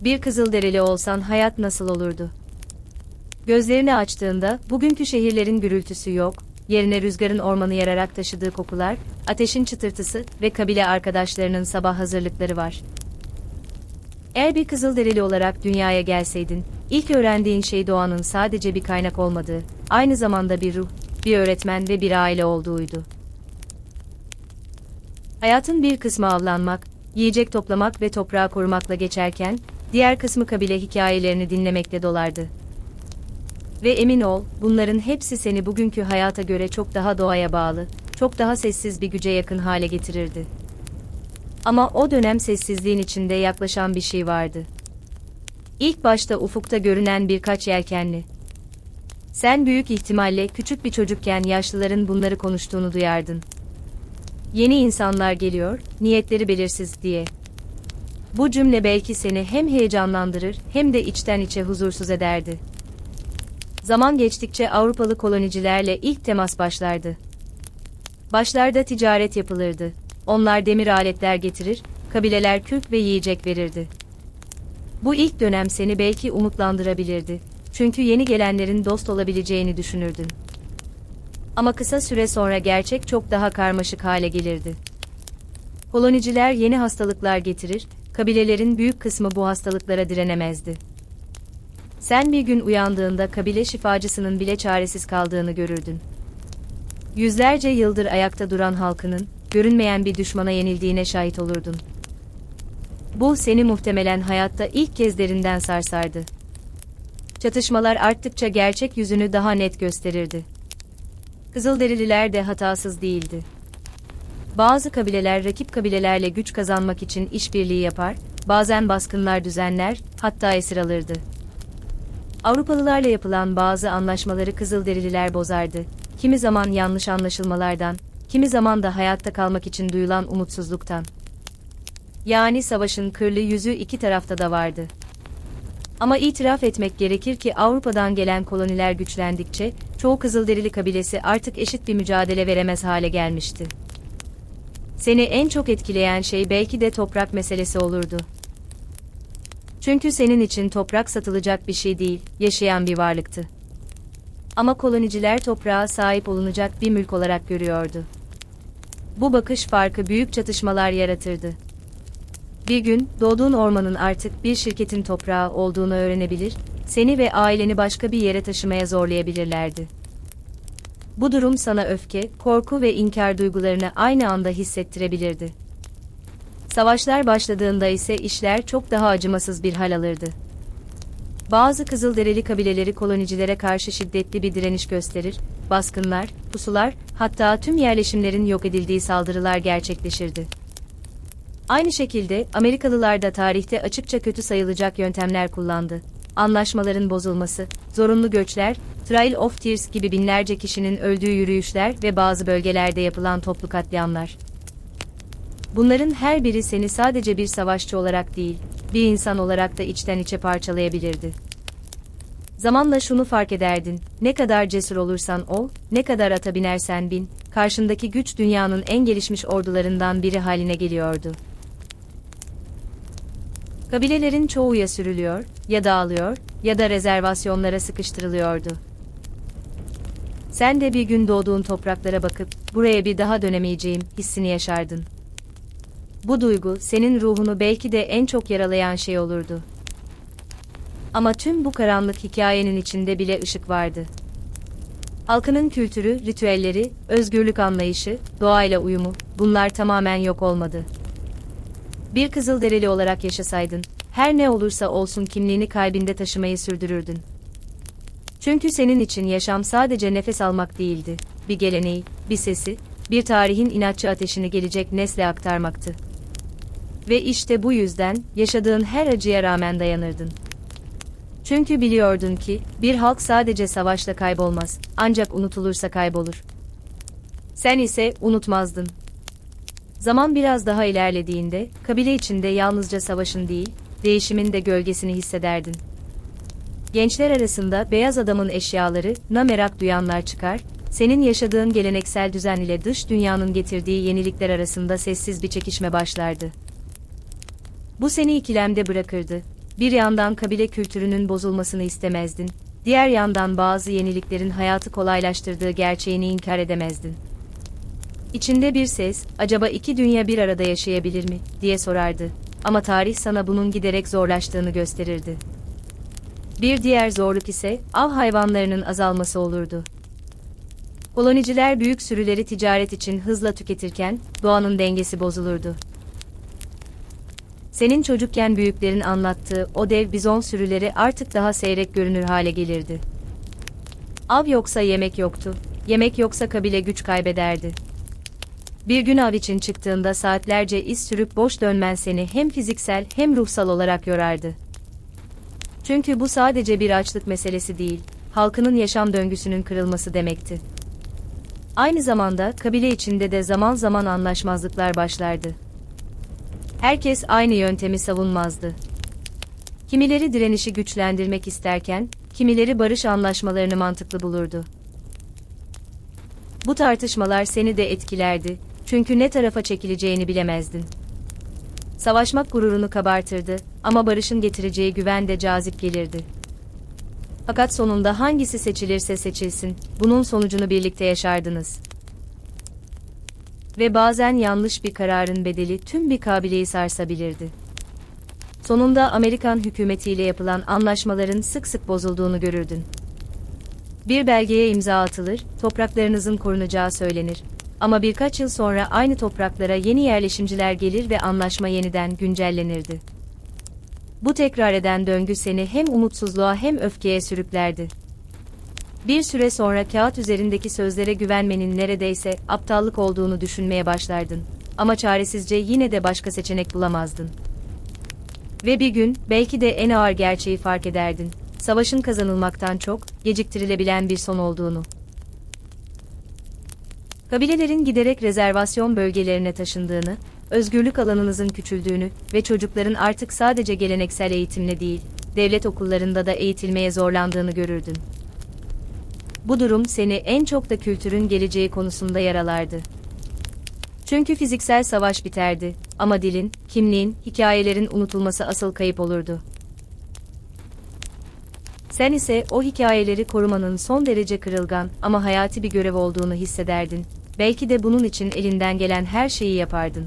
Bir Kızılderili olsan hayat nasıl olurdu? Gözlerini açtığında bugünkü şehirlerin gürültüsü yok, yerine rüzgarın ormanı yararak taşıdığı kokular, ateşin çıtırtısı ve kabile arkadaşlarının sabah hazırlıkları var. Eğer bir Kızılderili olarak dünyaya gelseydin, ilk öğrendiğin şey doğanın sadece bir kaynak olmadığı, aynı zamanda bir ruh, bir öğretmen ve bir aile olduğuydu. Hayatın bir kısmı avlanmak, yiyecek toplamak ve toprağı korumakla geçerken, diğer kısmı kabile hikayelerini dinlemekle dolardı. Ve emin ol, bunların hepsi seni bugünkü hayata göre çok daha doğaya bağlı, çok daha sessiz bir güce yakın hale getirirdi. Ama o dönem sessizliğin içinde yaklaşan bir şey vardı. İlk başta ufukta görünen birkaç yelkenli. Sen büyük ihtimalle küçük bir çocukken yaşlıların bunları konuştuğunu duyardın. Yeni insanlar geliyor, niyetleri belirsiz diye. Bu cümle belki seni hem heyecanlandırır hem de içten içe huzursuz ederdi. Zaman geçtikçe Avrupalı kolonicilerle ilk temas başlardı. Başlarda ticaret yapılırdı. Onlar demir aletler getirir, kabileler kürk ve yiyecek verirdi. Bu ilk dönem seni belki umutlandırabilirdi. Çünkü yeni gelenlerin dost olabileceğini düşünürdün. Ama kısa süre sonra gerçek çok daha karmaşık hale gelirdi. Koloniciler yeni hastalıklar getirir, kabilelerin büyük kısmı bu hastalıklara direnemezdi. Sen bir gün uyandığında kabile şifacısının bile çaresiz kaldığını görürdün. Yüzlerce yıldır ayakta duran halkının, görünmeyen bir düşmana yenildiğine şahit olurdun. Bu seni muhtemelen hayatta ilk kez derinden sarsardı. Çatışmalar arttıkça gerçek yüzünü daha net gösterirdi. Kızılderililer de hatasız değildi. Bazı kabileler rakip kabilelerle güç kazanmak için işbirliği yapar, bazen baskınlar düzenler, hatta esir alırdı. Avrupalılarla yapılan bazı anlaşmaları Kızılderililer bozardı. Kimi zaman yanlış anlaşılmalardan, kimi zaman da hayatta kalmak için duyulan umutsuzluktan. Yani savaşın kırlı yüzü iki tarafta da vardı. Ama itiraf etmek gerekir ki Avrupa'dan gelen koloniler güçlendikçe, çoğu Kızılderili kabilesi artık eşit bir mücadele veremez hale gelmişti. Seni en çok etkileyen şey belki de toprak meselesi olurdu. Çünkü senin için toprak satılacak bir şey değil, yaşayan bir varlıktı. Ama koloniciler toprağa sahip olunacak bir mülk olarak görüyordu. Bu bakış farkı büyük çatışmalar yaratırdı. Bir gün doğduğun ormanın artık bir şirketin toprağı olduğunu öğrenebilir, seni ve aileni başka bir yere taşımaya zorlayabilirlerdi. Bu durum sana öfke, korku ve inkar duygularını aynı anda hissettirebilirdi. Savaşlar başladığında ise işler çok daha acımasız bir hal alırdı. Bazı Kızılderili kabileleri kolonicilere karşı şiddetli bir direniş gösterir, baskınlar, pusular, hatta tüm yerleşimlerin yok edildiği saldırılar gerçekleşirdi. Aynı şekilde Amerikalılar da tarihte açıkça kötü sayılacak yöntemler kullandı. Anlaşmaların bozulması, zorunlu göçler, Trail of Tears gibi binlerce kişinin öldüğü yürüyüşler ve bazı bölgelerde yapılan toplu katliamlar. Bunların her biri seni sadece bir savaşçı olarak değil, bir insan olarak da içten içe parçalayabilirdi. Zamanla şunu fark ederdin, ne kadar cesur olursan ol, ne kadar ata binersen bin, karşındaki güç dünyanın en gelişmiş ordularından biri haline geliyordu. Kabilelerin çoğu ya sürülüyor, ya dağılıyor, ya da rezervasyonlara sıkıştırılıyordu. Sen de bir gün doğduğun topraklara bakıp, buraya bir daha dönemeyeceğim hissini yaşardın. Bu duygu, senin ruhunu belki de en çok yaralayan şey olurdu. Ama tüm bu karanlık hikayenin içinde bile ışık vardı. Halkının kültürü, ritüelleri, özgürlük anlayışı, doğayla uyumu, bunlar tamamen yok olmadı. Bir Kızılderili olarak yaşasaydın, her ne olursa olsun kimliğini kalbinde taşımayı sürdürürdün. Çünkü senin için yaşam sadece nefes almak değildi, bir geleneği, bir sesi, bir tarihin inatçı ateşini gelecek nesle aktarmaktı. Ve işte bu yüzden yaşadığın her acıya rağmen dayanırdın. Çünkü biliyordun ki bir halk sadece savaşla kaybolmaz, ancak unutulursa kaybolur. Sen ise unutmazdın. Zaman biraz daha ilerlediğinde kabile içinde yalnızca savaşın değil, değişimin de gölgesini hissederdin. Gençler arasında beyaz adamın eşyaları, na merak duyanlar çıkar, senin yaşadığın geleneksel düzen ile dış dünyanın getirdiği yenilikler arasında sessiz bir çekişme başlardı. Bu seni ikilemde bırakırdı. Bir yandan kabile kültürünün bozulmasını istemezdin, diğer yandan bazı yeniliklerin hayatı kolaylaştırdığı gerçeğini inkar edemezdin. İçinde bir ses, acaba iki dünya bir arada yaşayabilir mi, diye sorardı. Ama tarih sana bunun giderek zorlaştığını gösterirdi. Bir diğer zorluk ise, av hayvanlarının azalması olurdu. Koloniciler büyük sürüleri ticaret için hızla tüketirken, doğanın dengesi bozulurdu. Senin çocukken büyüklerin anlattığı o dev bizon sürüleri artık daha seyrek görünür hale gelirdi. Av yoksa yemek yoktu, yemek yoksa kabile güç kaybederdi. Bir gün av için çıktığında saatlerce iz sürüp boş dönmen seni hem fiziksel hem ruhsal olarak yorardı. Çünkü bu sadece bir açlık meselesi değil, halkının yaşam döngüsünün kırılması demekti. Aynı zamanda kabile içinde de zaman zaman anlaşmazlıklar başlardı. Herkes aynı yöntemi savunmazdı. Kimileri direnişi güçlendirmek isterken, kimileri barış anlaşmalarını mantıklı bulurdu. Bu tartışmalar seni de etkilerdi, çünkü ne tarafa çekileceğini bilemezdin. Savaşmak gururunu kabartırdı ama barışın getireceği güven de cazip gelirdi. Fakat sonunda hangisi seçilirse seçilsin, bunun sonucunu birlikte yaşardınız. Ve bazen yanlış bir kararın bedeli tüm bir kabileyi sarsabilirdi. Sonunda Amerikan hükümetiyle yapılan anlaşmaların sık sık bozulduğunu görürdün. Bir belgeye imza atılır, topraklarınızın korunacağı söylenir. Ama birkaç yıl sonra aynı topraklara yeni yerleşimciler gelir ve anlaşma yeniden güncellenirdi. Bu tekrar eden döngü seni hem umutsuzluğa hem öfkeye sürüklerdi. Bir süre sonra kağıt üzerindeki sözlere güvenmenin neredeyse aptallık olduğunu düşünmeye başlardın. Ama çaresizce yine de başka seçenek bulamazdın. Ve bir gün, belki de en ağır gerçeği fark ederdin. Savaşın kazanılmaktan çok, geciktirilebilen bir son olduğunu. Kabilelerin giderek rezervasyon bölgelerine taşındığını, özgürlük alanınızın küçüldüğünü ve çocukların artık sadece geleneksel eğitimle değil, devlet okullarında da eğitilmeye zorlandığını görürdün. Bu durum seni en çok da kültürün geleceği konusunda yaralardı. Çünkü fiziksel savaş biterdi ama dilin, kimliğin, hikayelerin unutulması asıl kayıp olurdu. Sen ise o hikayeleri korumanın son derece kırılgan ama hayati bir görev olduğunu hissederdin. Belki de bunun için elinden gelen her şeyi yapardın.